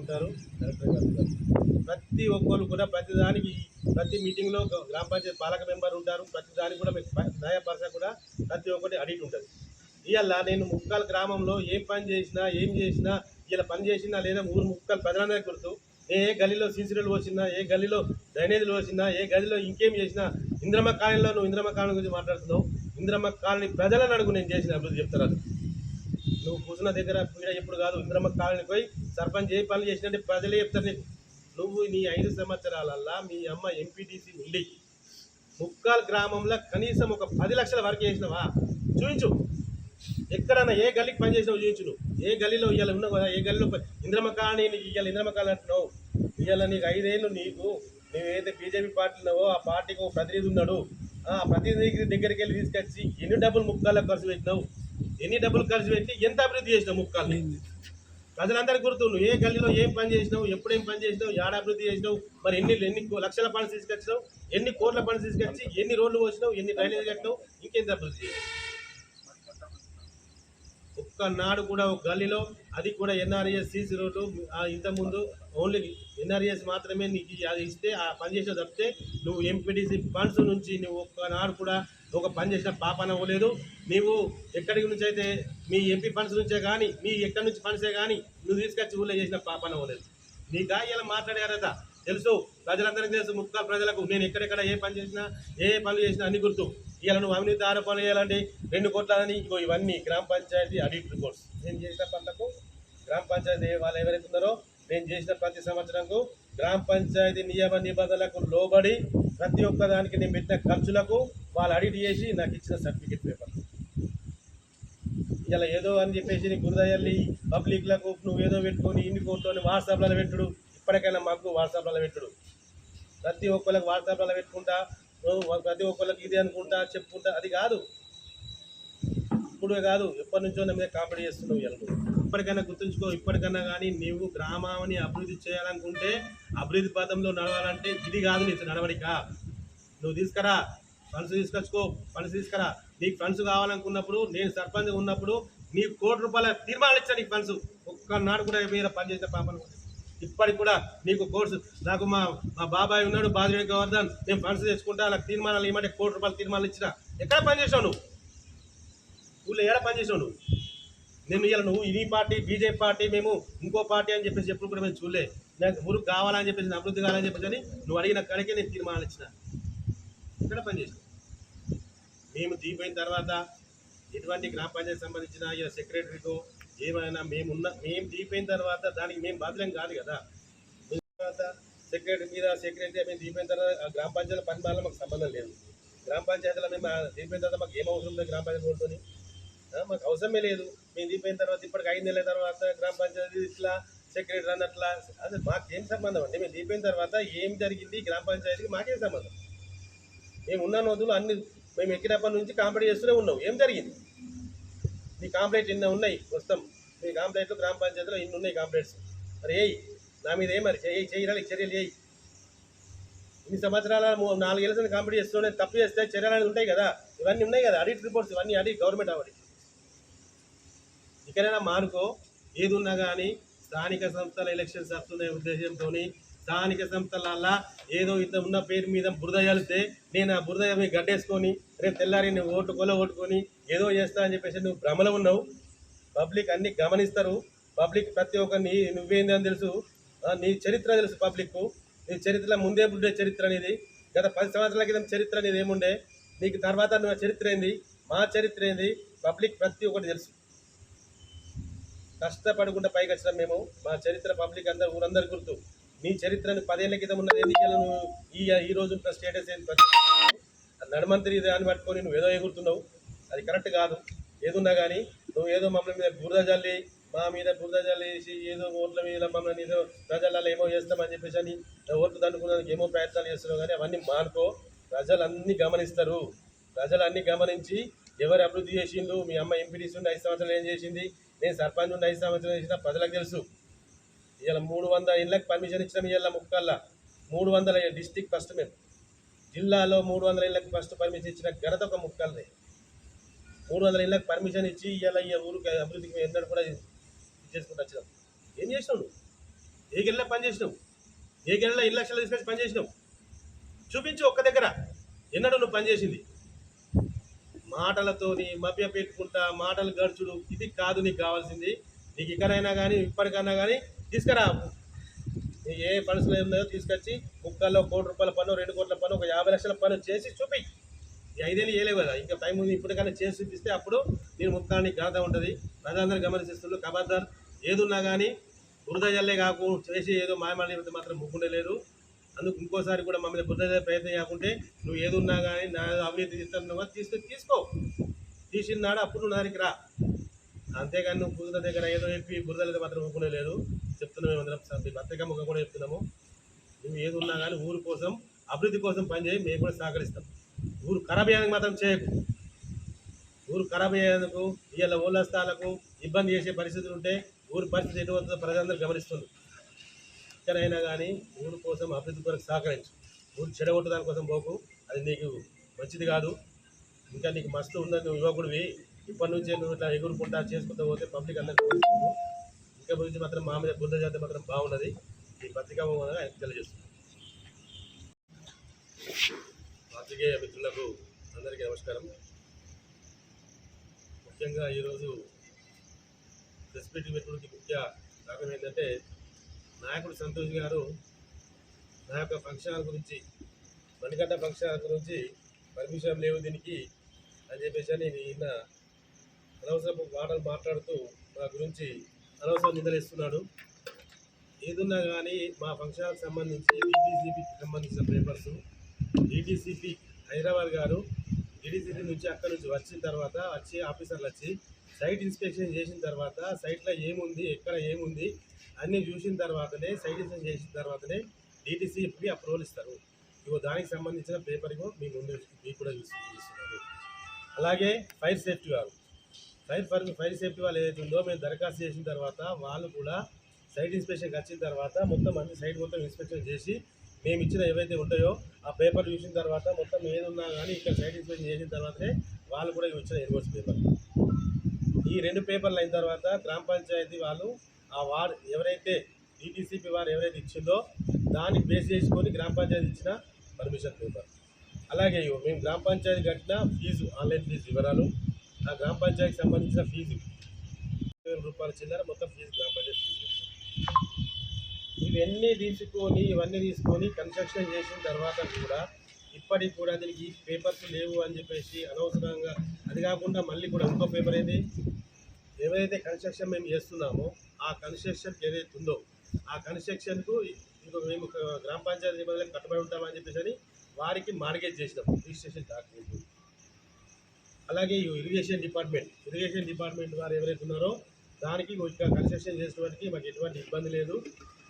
ఉంటారు కలెక్టర్ గారు ఉంటారు. ప్రతి ఒక్కరు కూడా ప్రతి దానికి ప్రతి మీటింగ్లో గ్రామ పంచాయతీ పాలక మెంబర్ ఉంటారు. ప్రతి దానికి కూడా మీకు న్యాయపరచ కూడా ప్రతి ఒక్కటి అడిగి ఉంటుంది. ఇవాళ నేను ముక్కల గ్రామంలో ఏం పని చేసినా ఏం చేసినా ఇలా పని చేసినా లేదా ఊరు ముక్కలు ప్రజలందరికీ గుర్తు ఏ ఏ గల్లీలో సీసీలు పోసినా ఏ గల్లీలో డ్రైనేజీలు పోసినా ఏ గదిలో ఇంకేం చేసినా ఇంద్రమ్మ కాలనీలో నువ్వు ఇంద్రమ్మ కాలనీ గురించి మాట్లాడుతున్నావు. ఇంద్రమ్మ కాలనీ ప్రజలను అడుగు నేను చేసిన అభివృద్ధి చెప్తున్నాను నువ్వు కూర్చున్న దగ్గర పీడ ఎప్పుడు కాదు ఇంద్రమ్మ కాలనీ పోయి సర్పంచ్ ఏ పనులు చేసినట్టే ప్రజలే చెప్తారు నీకు. నువ్వు నీ ఐదు సంవత్సరాలల్లా మీ అమ్మ ఎంపీటీసీ ఉండి ముక్కాల్ గ్రామంలో కనీసం ఒక పది లక్షల వరకు చేసినావా చూపించు ఎక్కడన్నా ఏ గల్లీకి పని చేసినావు చూపించు నువ్వు. ఏ గల్లీలో ఇవాళ ఉన్నావు కదా ఏ గల్లీలో ప- కాలనీ నీకు ఇవాళ ఇంద్రమ్మ కాలనీ అంటున్నావు. ఇవాళ నీకు ఐదేళ్ళు నీకు. నువ్వేదైతే బీజేపీ పార్టీ ఉన్నావో ఆ పార్టీకి ఒక ప్రతినిధి ఉన్నాడు. ఆ ప్రతినిధి దగ్గరికి వెళ్ళి తీసుకొచ్చి ఎన్ని డబ్బులు ముక్కాలకు ఖర్చు పెట్టినావు? ఎన్ని డబ్బులు ఖర్చు పెట్టి ఎంత అభివృద్ధి చేసినావు ముక్కాల్ని ప్రజలందరికీ గుర్తు నువ్వు ఏ గల్లీలో ఏం పని చేసినావు ఎప్పుడేం పని చేసినావు ఏడ అభివృద్ధి చేసినావు మరి ఎన్ని ఎన్ని కో- లక్షల పనులు తీసుకొచ్చినావు ఎన్ని కోట్ల పనులు తీసుకొచ్చి ఎన్ని రోడ్లు పోసినావు ఎన్ని డ్రైనేజ్ కట్టినావు ఇంకెంత అభివృద్ధి చేసినావు? ఒక్క నాడు కూడా ఒక గల్లీలో అది కూడా ఎన్ఆర్ఎస్ సీసీ రోడ్డు ఇంతకుముందు ఓన్లీ ఎన్ఆర్ఎస్ మాత్రమే నీకు అది ఇస్తే ఆ పని చేసిన తప్పితే నువ్వు ఎంపీటీసీ ఫండ్స్ నుంచి నువ్వు ఒక్క నాడు కూడా ఒక పని చేసిన పాప అనవ్వలేదు నీవు ఎక్కడి నుంచి అయితే మీ ఎంపీ ఫండ్స్ నుంచే కానీ మీ ఎక్కడి నుంచి ఫండ్సే కానీ నువ్వు తీసుకొచ్చి ఊళ్ళో చేసిన పాప అనవ్వలేదు నీకా ఇలా మాట్లాడారట. తెలుసు ప్రజలందరికీ తెలుసు ముక్క ప్రజలకు నేను ఎక్కడెక్కడ ఏ పని చేసినా ఏ పనులు చేసినా అన్ని గుర్తు. ఇలా నువ్వు అవినీతి ఆరోపణలు చేయాలంటే రెండు కోట్లని ఇగో ఇవన్నీ గ్రామ పంచాయతీ ఆడిట్ రిపోర్ట్స్. నేను చేసిన పనులకు గ్రామ పంచాయతీ వాళ్ళు ఎవరైతే ఉన్నారో నేను చేసిన ప్రతి సంవత్సరంకు గ్రామ పంచాయతీ నియమ నిబంధనలకు లోబడి ప్రతి ఒక్క దానికి నేను పెట్టిన ఖర్చులకు వాళ్ళు అడిట్ చేసి నాకు ఇచ్చిన సర్టిఫికేట్ పేపర్ ఇలా ఏదో అని చెప్పేసి నీ గురుదయల్లి పబ్లిక్లకు నువ్వు ఏదో పెట్టుకొని ఇన్ని కోట్లని వాట్సాప్లలో పెట్టుడు. ఇప్పటికైనా మాకు వాట్సాప్లలో పెట్టుడు. ప్రతి ఒక్కరికి వాట్సాప్లలో పెట్టుకుంటా నువ్వు ప్రతి ఒక్కరికి ఇది అనుకుంటా చెప్పుకుంటా అది కాదు. ఇప్పుడే కాదు ఎప్పటి నుంచో నా మీద కామెడీ చేస్తున్నావు ఇలా ఇప్పటికైనా గుర్తుంచుకో ఇప్పటికన్నా కానీ నీవు గ్రామాన్ని అభివృద్ధి చేయాలనుకుంటే అభివృద్ధి పథంలో నడవాలంటే ఇది కాదు నీ నడవడిక. నువ్వు తీసుకురా ఫండ్స్ తీసుకొచ్చుకో ఫండ్స్ తీసుకురా. నీకు ఫండ్స్ కావాలనుకున్నప్పుడు నేను సర్పంచ్ ఉన్నప్పుడు నీకు కోటి రూపాయల తీర్మానం ఇచ్చా నీకు ఫండ్స్ ఒక్కనాడు కూడా మీద పనిచేసిన పాపను ఇప్పటికి కూడా నీకు కోర్సు నాకు మా మా బాబాయ్ ఉన్నాడు బాధ్యుడి గవర్ధన్. నేను ఫండ్స్ తెచ్చుకుంటా నాకు తీర్మానాలు ఏమంటే కోటి రూపాయలు తీర్మానాలు ఇచ్చిన. ఎక్కడ పనిచేసావు నువ్వు? ఊళ్ళో ఏడ పనిచేసావు నువ్వు? నేను ఇలా నువ్వు ఈ పార్టీ బీజేపీ పార్టీ మేము ఇంకో పార్టీ అని చెప్పేసి ఎప్పుడు కూడా మేము చూడలే. నాకు ఊరు కావాలని చెప్పేసి అభివృద్ధి కావాలని చెప్పేసి అని నువ్వు అడిగిన కడికే నేను తీర్మానం ఇచ్చిన. ఇక్కడ పనిచేసావు మేము దిగిపోయిన తర్వాత ఎటువంటి గ్రామ పంచాయతీ సంబంధించిన ఇలా సెక్రటరీకో ఏమైనా మేము ఉన్న మేము దిగిపోయిన తర్వాత దానికి మేము బాధ్యం కాదు కదా. తర్వాత సెక్రటరీ మీద సెక్రటరీ మేము దిగిపోయిన తర్వాత గ్రామ పంచాయతీ పని మాకు సంబంధం లేదు. గ్రామ పంచాయతీలో మేము దిగిపోయిన తర్వాత మాకు ఏం అవసరం లేదు గ్రామ పంచాయతీ మాకు అవసరమే లేదు. మేము దిగిపోయిన తర్వాత ఇప్పటికి ఐదు నెలల తర్వాత గ్రామ పంచాయతీ ఇట్లా సెక్రటరీ అన్నట్లా అదే మాకేం సంబంధం అండి? మేము దిగిపోయిన తర్వాత ఏం జరిగింది? గ్రామ పంచాయతీకి మాకేం సంబంధం? మేము ఉన్న రోజులు అన్ని మేము ఎక్కినప్పటి నుంచి కాంప్లైంట్ చేస్తూనే ఉన్నాం. ఏం జరిగింది? మీ కాంప్లైంట్ ఇన్ని ఉన్నాయి? వస్తాం మీ కాంప్లైంట్లు గ్రామ పంచాయతీలో ఇన్ని ఉన్నాయి కాంప్లైంట్స్? మరి ఏయ్ నా మీద ఏ మరి? చేయి చేయాలి చర్యలు చేయి ఇన్ని సంవత్సరాల మూ- నాలుగేళ్ళ కాంప్లీట్ చేస్తూనే తప్పు చేస్తే చర్యలు అనేది ఉంటాయి కదా? ఇవన్నీ ఉన్నాయి కదా? ఆడిట్ రిపోర్ట్స్ ఇవన్నీ ఆడిట్ గవర్నమెంట్ ఆడిట్. ఎక్కడైనా మానుకో ఏది ఉన్నా కానీ స్థానిక సంస్థల ఎలక్షన్స్ వస్తున్న ఉద్దేశంతో స్థానిక సంస్థల ఏదో ఇంత ఉన్న పేరు మీద బురద చల్లితే నేను ఆ బురద మీద గడ్డేసుకొని రేపు తెల్లారి నువ్వు ఓటు కొల ఓటుకొని ఏదో చేస్తా అని చెప్పేసి నువ్వు భ్రమలో ఉన్నావు. పబ్లిక్ అన్ని గమనిస్తారు. పబ్లిక్ ప్రతి ఒక్కరిని నువ్వేంది అని తెలుసు. నీ చరిత్ర తెలుసు పబ్లిక్కు. నీ చరిత్ర ముందే ఉండే చరిత్ర అనేది గత పది సంవత్సరాల క్రితం చరిత్ర అనేది ఏముండే? నీకు తర్వాత నువ్వు చరిత్ర ఏంది? మా చరిత్ర ఏంది? పబ్లిక్ ప్రతి ఒక్కటి తెలుసు. కష్టపడకుండా పైకి వచ్చిన మేము మా చరిత్ర పబ్లిక్ అందరు ఊరందరు గుర్తు. నీ చరిత్రను పదేళ్ళ క్రితం ఉన్నది ఎన్నికలను ఈ ఈ రోజు స్టేటస్ నడమంత్రి దాన్ని పట్టుకొని నువ్వు ఏదో ఎగురుతున్నావు. అది కరెక్ట్ కాదు. ఏదున్నా కానీ నువ్వు ఏదో మమ్మల్ని మీద బురద జల్లి మా మీద బురద జల్లేసి ఏదో ఓట్ల మీద మమ్మల్ని ఏదో ప్రజలలో ఏమో చేస్తామని చెప్పేసి అని ఓట్లు దండుకున్నందుకు ఏమో ప్రయత్నాలు చేస్తున్నావు కానీ అవన్నీ మానుకో. ప్రజలు గమనిస్తారు. ప్రజలు అన్ని గమనించి ఎవరు అభివృద్ధి చేసిండు మీ అమ్మ ఎంపీటీసీ ఉండి ఐదు సంవత్సరాలు ఏం చేసింది? నేను సర్పంచ్ ఉండి ఐదు సంవత్సరాలు చేసిన ప్రజలకు తెలుసు. ఇవాళ మూడు వందల ఇళ్ళకి పర్మిషన్ ఇచ్చినాం ఇవాళ ముక్కల్లా. మూడు వందల డిస్టిక్ ఫస్ట్ మేము. జిల్లాలో మూడు వందల ఇళ్ళకి ఫస్ట్ పర్మిషన్ ఇచ్చిన ఘనత ఒక ముక్కల్ని మూడు వందల ఇళ్ళకి పర్మిషన్ ఇచ్చి ఇవాళ ఈ ఊరికి అభివృద్ధికి ఎన్నడూ కూడా చేసుకుంటూ వచ్చినాం. ఏం చేసినావు నువ్వు? ఏ గెళ్ళ పని చేసినావు? ఏ గెళ్ళ ఇన్ని లక్షలు తీసుకొచ్చి పని చేసినావు? చూపించు ఒక్క దగ్గర. ఎన్నడూ నువ్వు పని చేసింది? మాటలతోని మభ్య పెట్టుకుంటా మాటలు గడుచుడు. ఇది కాదు నీకు కావాల్సింది. నీకు ఇక్కడైనా కానీ ఇప్పటికైనా కానీ తీసుకురా. నీకు ఏ పనులు ఉన్నాయో తీసుకొచ్చి ముక్కల్లో కోటి రూపాయల పన్ను రెండు కోట్ల పన్ను ఒక యాభై లక్షల పన్ను చేసి చూపి. ఐదేళ్ళు వేయలేవు కదా. ఇంకా టైం ఉంది ఇప్పటికైనా చేసి చూపిస్తే అప్పుడు నేను ముక్కాన్ని ఘనత ఉంటుంది. ప్రజలందరూ గమనిస్తున్నారు. కబర్దార్ ఏదున్నా కానీ బురద జల్లే కాకు చేసి ఏదో మాయమాలి మాత్రం ముక్కుండే లేదు. అందుకు ఇంకోసారి కూడా మా మీద ప్రయత్నం చేయకుంటే నువ్వు ఏదున్నా కానీ నా అవినీతి తీస్తున్నావా తీస్తే తీసుకో తీసిన నాడు అప్పుడు నువ్వు దానికి రా. అంతేగాని నువ్వు బురద దగ్గర ఏదో చెప్పి బురదలతో మాత్రం ముక్కుండే లేదు. చెప్తున్నాం మేమందరం మీ పత్రిక ముఖం కూడా చెప్తున్నాము. నువ్వు ఏది ఉన్నా కానీ ఊరు కోసం అభివృద్ధి కోసం పనిచేయి మేము కూడా సహకరిస్తాం. ఊరు ఖరాబ్ అయ్యేందుకు మాత్రం చేయకు. ఊరు ఖరాబ్ అయ్యేందుకు ఇవాళ ఓలస్తాలకు ఇబ్బంది చేసే పరిస్థితులు ఉంటే ఊరు పరిస్థితి ఎటువంటి ప్రజలందరూ గమనిస్తుంది ఎక్కడైనా కానీ ఊరు కోసం అభివృద్ధి కొరకు సహకరించు. ఊరు చెడగొట్టడానికి కోసం పోకు. అది నీకు మంచిది కాదు. ఇంకా నీకు మస్తు ఉందని నువ్వు యువకుడివి. ఇప్పటి నుంచే నువ్వు ఇట్లా ఎగురుకుంటా చేసుకుంటూ పోతే పబ్లిక్ అందరికీ ఇంకా గురించి మాత్రం మా మీద బుద్ధ చేస్తే మాత్రం బాగున్నది. ఈ పత్రికా మూలంగా ఆయనకు తెలియజేస్తుంది. పాత్రికేయ మిత్రులకు అందరికీ నమస్కారం. ముఖ్యంగా ఈరోజు ప్రెస్ మీట్ పెట్టుడికి ముఖ్య కారణం ఏంటంటే నాయకుడు సంతోష్ గారు నా యొక్క ఫంక్షన్ హాల్ గురించి మణికట్ట ఫంక్షన్ హాల్ గురించి పర్మిషన్ లేవు దీనికి అని చెప్పేసి అని నిన్న అనవసరపు మాటలు మాట్లాడుతూ నా గురించి అనవసరం నిందలేస్తున్నాడు. ఏదున్నా కానీ మా ఫంక్షన్ హాల్కి సంబంధించి డిటీసీపీకి సంబంధించిన పేపర్స్ డిటీసీపీ హైదరాబాద్ గారు డిటీసీపీ నుంచి అక్కడ నుంచి వచ్చిన తర్వాత వచ్చి ఆఫీసర్లు వచ్చి సైట్ ఇన్స్పెక్షన్ చేసిన తర్వాత సైట్లో ఏముంది ఎక్కడ ఏముంది అన్నీ చూసిన తర్వాతనే సైట్ చేసిన తర్వాతనే డిటీసీపీకి అప్రూవల్ ఇస్తారు. ఇగో దానికి సంబంధించిన పేపర్ ఇగో మీ ముందు మీకు కూడా చూసి చూస్తున్నారు. అలాగే ఫైర్ సేఫ్టీ వారు. ఫైర్ ఫర్ ఫైర్ సేఫ్టీ వాళ్ళు ఏదైతే ఉందో మేము దరఖాస్తు చేసిన తర్వాత వాళ్ళు కూడా సైట్ ఇన్స్పెక్షన్కి వచ్చిన తర్వాత మొత్తం అన్ని సైట్ మొత్తం ఇన్స్పెక్షన్ చేసి మేము ఇచ్చిన ఏవైతే ఉంటాయో ఆ పేపర్ చూసిన తర్వాత మొత్తం ఏదున్నా కానీ ఇక్కడ సైట్ ఇన్స్పెక్షన్ చేసిన తర్వాతనే వాళ్ళు కూడా ఇవి ఇచ్చిన ఇన్వర్స్ పేపర్ ఈ రెండు పేపర్లు అయిన తర్వాత గ్రామ పంచాయతీ వాళ్ళు ఆ వార్డ్ ఎవరైతే డిటీసీపీ వారు ఎవరైతే ఇచ్చిందో దాన్ని బేస్ చేసుకొని గ్రామ పంచాయతీ ఇచ్చిన పర్మిషన్ పేపర్ అలాగే మేము గ్రామ పంచాయతీ కట్టిన ఫీజు ఆన్లైన్ ఫీజు వివరాలు ఆ గ్రామ పంచాయతీకి సంబంధించిన ఫీజు వేల రూపాయల చిల్లర మొత్తం ఫీజు గ్రామ పంచాయతీ ఫీజు ఇవన్నీ తీసుకొని ఇవన్నీ తీసుకొని కన్స్ట్రక్షన్ చేసిన తర్వాత కూడా ఇప్పటికి కూడా దీనికి పేపర్స్ లేవు అని చెప్పేసి అనవసరంగా అది కాకుండా మళ్ళీ కూడా ఇంకో పేపర్ ఏంది? ఏవైతే కన్స్ట్రక్షన్ మేము చేస్తున్నామో ఆ కన్స్ట్రక్షన్ ఏదైతే ఉందో ఆ కన్స్ట్రక్షన్కు ఇప్పుడు మేము ఒక గ్రామ పంచాయతీ నిబంధనలకు కట్టుబడి ఉంటామని చెప్పేసి అని వారికి మార్గేజ్ చేసినాం రిజిస్ట్రేషన్ డాక్యుమెంట్. అలాగే ఈ ఇరిగేషన్ డిపార్ట్మెంట్ ఇరిగేషన్ డిపార్ట్మెంట్ వారు ఎవరైతే ఉన్నారో దానికి ఇంకా కన్స్ట్రక్షన్ చేసేవారికి మాకు ఎటువంటి ఇబ్బంది లేదు.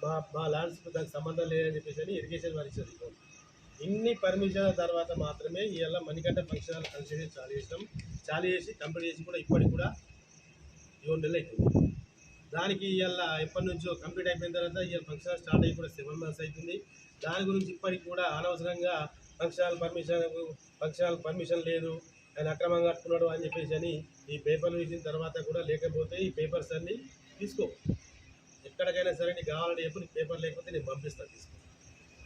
మా మా ల్యాండ్స్కి దానికి సంబంధం లేదని చెప్పేసి అని ఇరిగేషన్ వారు ఇచ్చారు ఇన్ని పర్మిషన్ల తర్వాత మాత్రమే ఇవాళ మణికట్ట ఫంక్షన్ హాల్ కన్స్ట్రక్షన్ చాలు చేసినాం. చాలు చేసి కంప్లీట్ చేసి కూడా ఇప్పటికి కూడా ఏడు నెలలు అవుతుంది దానికి ఇవాళ ఎప్పటి నుంచో కంప్లీట్ అయిపోయిన తర్వాత ఇవాళ ఫంక్షన్ స్టార్ట్ అయ్యి కూడా సెవెన్ మంత్స్ అవుతుంది దాని గురించి ఇప్పటికి కూడా అనవసరంగా ఫంక్షన్ పర్మిషన్ ఫంక్షన్ పర్మిషన్ లేదు. ఆయన అక్రమంగా కట్టుకున్నాడు అని చెప్పేసి అని ఈ పేపర్లు ఇచ్చిన తర్వాత కూడా లేకపోతే ఈ పేపర్స్ అన్నీ తీసుకో. ఎక్కడికైనా సరే నీకు కావాలని చెప్పి నీకు పేపర్ లేకపోతే నేను పంపిస్తాను తీసుకో.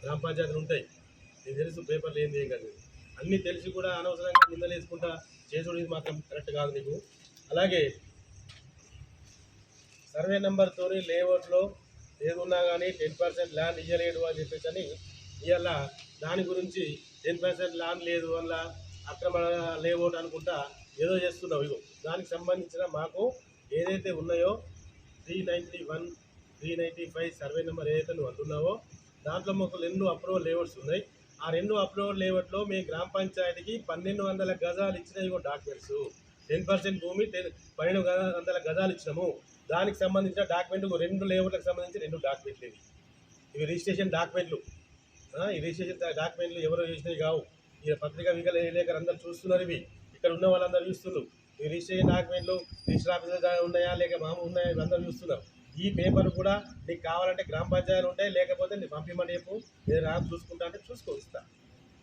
గ్రామ పంచాయతీలు ఉంటాయి. నీకు తెలుసు పేపర్లు ఏంది ఏం కాదు. అన్నీ తెలిసి కూడా అనవసరంగా నిందలేసుకుంటా వేసుకుంటా మాత్రం కరెక్ట్ కాదు నీకు. అలాగే సర్వే నెంబర్తో లేఅవుట్లో ఏదున్నా కానీ టెన్ పర్సెంట్ ల్యాండ్ ఇవ్వలేడు అని చెప్పేసి అని ఇవాళ దాని గురించి టెన్ పర్సెంట్ ల్యాండ్ లేదు వల్ల అక్రమ లేఅవుట్ అనుకుంటా ఏదో చేస్తున్నావు ఇగో. దానికి సంబంధించిన మాకు ఏదైతే ఉన్నాయో three ninety one three ninety five survey number ఏదైతే నువ్వు అంటున్నావో దాంట్లో మాకు రెండు అప్రూవల్ లేఅవుట్స్ ఉన్నాయి. ఆ రెండు అప్రూవల్ లేఅవుట్లో మీ గ్రామ పంచాయతీకి పన్నెండు వందల గజాలు ఇచ్చినవి డాక్యుమెంట్స్. టెన్ పర్సెంట్ భూమి టెన్ పన్నెండు వందల గజాలు ఇచ్చినాము. దానికి సంబంధించిన డాక్యుమెంట్ రెండు లేఅవుట్లకు సంబంధించి రెండు డాక్యుమెంట్లు ఇవి. ఇవి రిజిస్ట్రేషన్ డాక్యుమెంట్లు. ఈ రిజిస్ట్రేషన్ డాక్యుమెంట్లు ఎవరు చేసినవి కావు. ఈ పత్రిక వికలేఖలు అందరూ చూస్తున్నారు ఇవి. ఇక్కడ ఉన్న వాళ్ళందరూ చూస్తున్నారు. ఈ రిజిస్ట్రేషన్ డాక్యుమెంట్లు రిజిస్టర్ ఆఫీసర్ ఉన్నాయా లేక మామూలు ఉన్నాయా ఇవి అందరూ చూస్తున్నారు. ఈ పేపర్ కూడా నీకు కావాలంటే గ్రామ పంచాయతీలు ఉంటాయి లేకపోతే నీ పంపించమని చెప్పు. నేను రా చూసుకుంటా అంటే చూసుకో